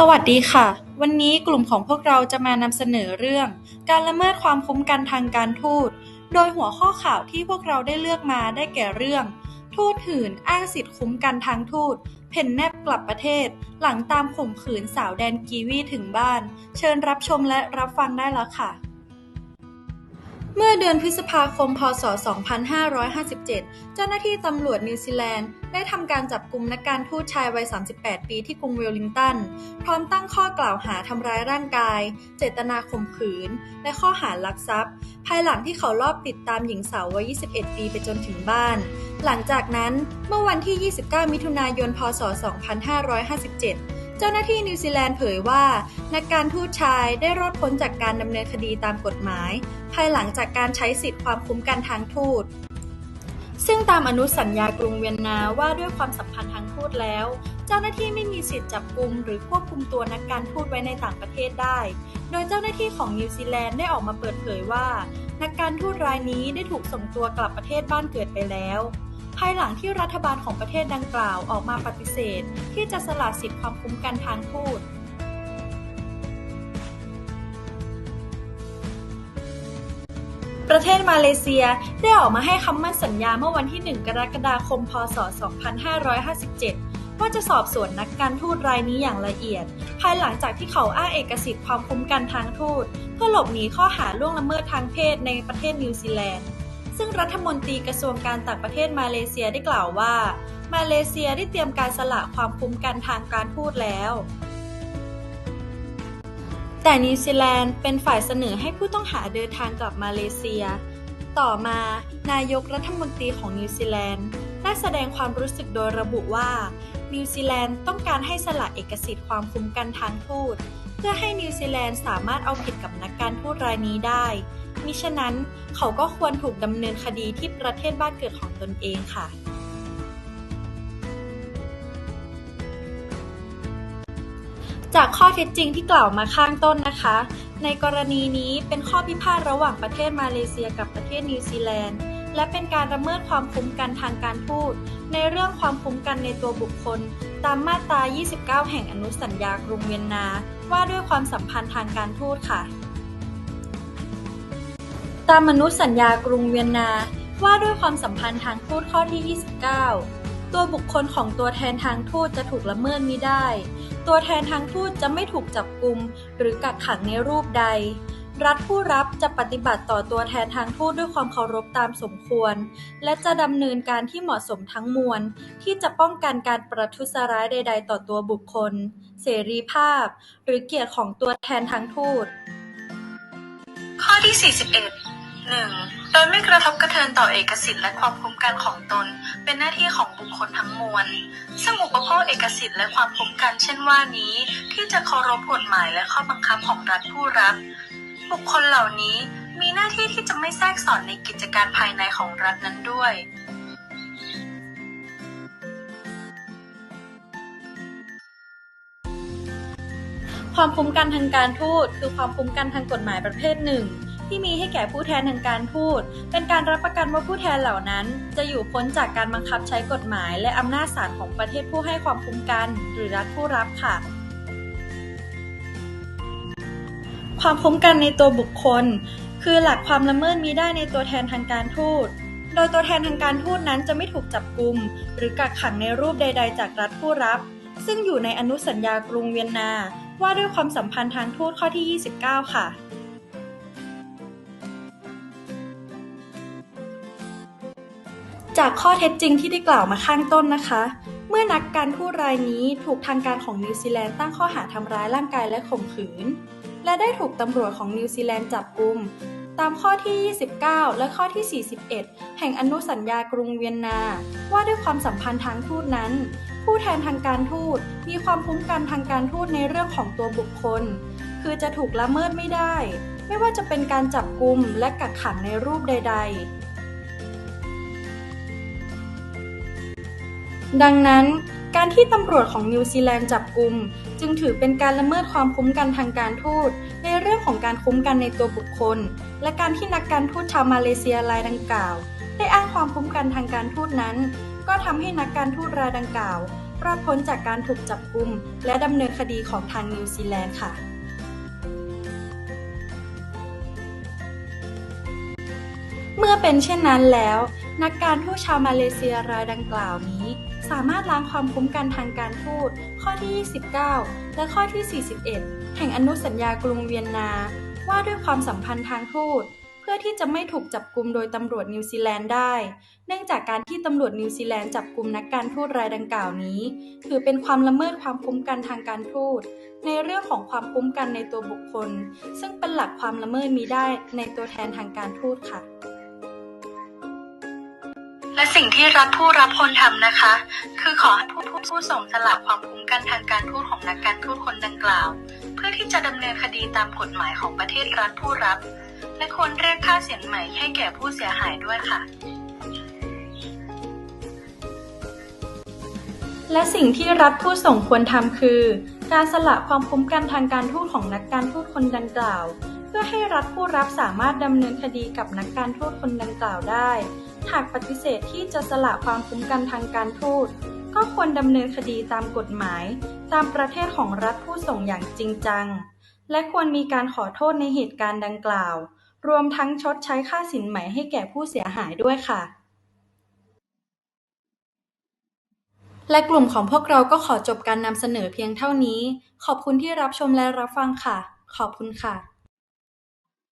สวัสดีค่ะ วันนี้กลุ่มของพวกเราจะมานำเสนอเรื่อง การละเมิดความคุ้มกันทางการทูต โดยหัวข้อข่าวที่พวกเราได้เลือกมาได้แก่เรื่อง ทูตหื่นอ้างสิทธิคุ้มกันทางทูต เพ่นแนบกลับประเทศ หลังตามข่มขืนสาวแดนกีวีถึงบ้าน เชิญรับชมและรับฟังได้แล้วค่ะ เมื่อเดือนพฤษภาคม พศ 2557 เจ้าหน้าที่ตำรวจนิวซีแลนด์ ได้ทำการจับกุมนักการทูตชายวัย 38 ปีที่กรุงเวลลิงตัน พร้อมตั้งข้อกล่าวหาทำร้ายร่างกาย เจตนาข่มขืน และข้อหาลักทรัพย์ ภายหลังที่เขาลอบติดตามหญิงสาววัย 21 ปีไปจนถึงบ้าน หลังจากนั้นเมื่อวันที่ 29 มิถุนายน พศ 2557 เจ้าหน้าที่นิวซีแลนด์เผยว่า นักการทูตชายได้รอดพ้นจากการดำเนินคดีตามกฎหมาย ภายหลังจากการใช้สิทธิความคุ้มกันทางทูต ซึ่งตามอนุสัญญากรุงเวียนนาว่าด้วยความสัมพันธ์ทางทูตแล้ว เจ้าหน้าที่ไม่มีสิทธิ์จับกุมหรือควบคุมตัวนักการทูตไว้ในต่างประเทศได้ โดยเจ้าหน้าที่ของนิวซีแลนด์ได้ออกมาเปิดเผยว่า นักการทูตรายนี้ได้ถูกส่งตัวกลับประเทศบ้านเกิดไปแล้ว ภายหลังที่รัฐบาลของประเทศดังกล่าวออกมาปฏิเสธ ที่จะสละสิทธิความคุ้มกันทางทูตประเทศมาเลเซียได้ออกมาให้คำมั่นสัญญาเมื่อวันที่ 1 กรกฎาคม พศ 2557 ว่าจะสอบสวนนักการทูตรายนี้อย่างละเอียด ภายหลังจากที่เขาอ้างเอกสิทธิ์ความคุ้มกันทางทูต เพื่อหลบหนีข้อหาล่วงละเมิดทางเพศในประเทศนิวซีแลนด์ ซึ่งรัฐมนตรีกระทรวงการต่างประเทศมาเลเซียได้กล่าวว่า มาเลเซียได้เตรียมการสละความคุ้มกันทางการทูตแล้ว แต่นิวซีแลนด์เป็นฝ่ายเสนอให้ผู้ต้องหาเดินทางกลับมาเลเซีย ต่อมา นายกรัฐมนตรีของนิวซีแลนด์ได้แสดงความรู้สึกโดยระบุว่า นิวซีแลนด์ต้องการให้สละเอกสิทธิ์ความคุ้มกันทางทูต เพื่อให้นิวซีแลนด์สามารถเอาผิดกับนักการทูตรายนี้ได้ มิฉะนั้น เขาก็ควรถูกดำเนินคดีที่ประเทศบ้านเกิดของตนเองค่ะจากข้อเท็จจริงที่กล่าวมาข้างต้นนะคะ ในกรณีนี้เป็นข้อพิพาทระหว่างประเทศมาเลเซียกับประเทศนิวซีแลนด์ และเป็นการละเมิดความคุ้มกันทางการทูตในเรื่องความคุ้มกันในตัวบุคคล ตามมาตรา 29 แห่งอนุสัญญากรุงเวียนนา ว่าด้วยความสัมพันธ์ทางการทูตค่ะ ตามอนุษยสัญญากรุงเวียนนาว่าด้วยความสัมพันธ์ทางทูตข้อที่ 29 ตัวบุคคลของตัวแทนทางทูตจะถูกละเมิดมิได้ ตัวแทนทางทูตจะไม่ถูกจับกุมหรือกักขังในรูปใด รัฐผู้รับจะปฏิบัติต่อตัวแทนทางทูตด้วยความเคารพตามสมควร และจะดำเนินการที่เหมาะสมทั้งมวล ที่จะป้องกันการประทุษร้ายใด ๆ ต่อตัวบุคคล เสรีภาพ หรือเกียรติของตัวแทนทางทูต ข้อที่ 41 1. โดยไม่กระทบกระเทือนต่อเอกสิทธิ์และความคุ้มกันของตน เป็นหน้าที่ของบุคคลทั้งมวล ซึ่งอุปโภคเอกสิทธิ์และความคุ้มกันเช่นว่านี้ ที่จะเคารพกฎหมายและข้อบังคับของรัฐผู้รับ บุคคลเหล่านี้มีหน้าที่ที่จะไม่แทรกสอนในกิจการภายในของรัฐนั้นด้วยความคุ้มกันทางการทูตคือความคุ้มกันทางกฎหมายประเภทหนึ่ง ที่มีให้แก่ผู้แทนทางการทูตเป็นการรับประกันว่าผู้แทนเหล่านั้น จะอยู่พ้นจากการบังคับใช้กฎหมาย และอำนาจศาลของประเทศผู้ให้ความคุ้มกัน หรือรัฐผู้รับค่ะ ความคุ้มกันในตัวบุคคล คือหลักความละเมิดมีได้ในตัวแทนทางการทูตโดยตัวแทนทางการทูตนั้นจะไม่ถูกจับกลุม หรือกักขังในรูปใด ๆ จากรัฐผู้รับ ซึ่งอยู่ในอนุสัญญากรุงเวียนนา ว่าด้วยความสัมพันธ์ทางทูตข้อที่ 29 ค่ะ จากข้อเท็จจริงที่ได้กล่าวมาข้างต้นนะคะ เมื่อนักการทูตรายนี้ถูกทางการของนิวซีแลนด์ตั้งข้อหาทำร้ายร่างกายและข่มขืน และได้ถูกตำรวจของนิวซีแลนด์จับกุม ตามข้อที่ 29 และข้อที่ 41 แห่งอนุสัญญากรุงเวียนนา ว่าด้วยความสัมพันธ์ทางทูตนั้น ผู้แทนทางการทูตมีความคุ้มกันทางการทูตในเรื่องของตัวบุคคล คือจะถูกละเมิดไม่ได้ ไม่ว่าจะเป็นการจับกุมและกักขังในรูปใด ๆ ดังนั้นการที่ตำรวจของนิวซีแลนด์จับกลุ่มจึงถือเป็นการละเมิดความคุ้มกันทางการทูตในเรื่องของการคุ้มกันในตัวบุคคล และการที่นักการทูตชาวมาเลเซียรายดังกล่าว ได้อ้างความคุ้มกันทางการทูตนั้น ก็ทำให้นักการทูตรายดังกล่าวรอดพ้นจากการถูกจับกลุ่มและดำเนินคดีของทางนิวซีแลนด์ค่ะเมื่อเป็นเช่นนั้นแล้ว นักการทูตชาวมาเลเซียรายดังกล่าวนี้ สามารถล้างความคุ้มกันทางการทูตข้อที่ 29 และข้อที่ 41 แห่งอนุสัญญากรุงเวียนนา ว่าด้วยความสัมพันธ์ทางทูตเพื่อที่จะไม่ถูกจับกลุมโดยตำรวจนิวซีแลนด์ได้ เนื่องจากการที่ตำรวจนิวซีแลนด์จับกลุมนักการทูตรายดังกล่าวนี้ ถือเป็นความละเมิดความคุ้มกันทางการทูตในเรื่องของความคุ้มกันในตัวบุคคล ซึ่งเป็นหลักความละเมิดมีได้ในตัวแทนทางการทูตค่ะ และสิ่งที่รัฐผู้รับควรทำนะคะ คือขอให้ผู้ผู้ผู้ส่งสละความคุ้มกันทางการทูตของนักการทูตคนดังกล่าว เพื่อที่จะดำเนินคดีตามกฎหมายของประเทศรัฐผู้รับ และควรเรียกค่าเสียใหม่ให้แก่ผู้เสียหายด้วยค่ะ และสิ่งที่รัฐผู้ส่งควรทำคือ การสละความคุ้มกันทางการทูตของนักการทูตคนดังกล่าว เพื่อให้รัฐผู้รับสามารถดำเนินคดีกับนักการทูตคนดังกล่าวได้ หากปฏิเสธที่จะสละความคุ้มกันทางการทูต ก็ควรดำเนินคดีตามกฎหมาย ตามประเทศของรัฐผู้ส่งอย่างจริงจัง และควรมีการขอโทษในเหตุการณ์ดังกล่าว รวมทั้งชดใช้ค่าสินไหมให้แก่ผู้เสียหายด้วยค่ะ และกลุ่มของพวกเราก็ขอจบการนำเสนอเพียงเท่านี้ ขอบคุณที่รับชมและรับฟังค่ะ ขอบคุณค่ะ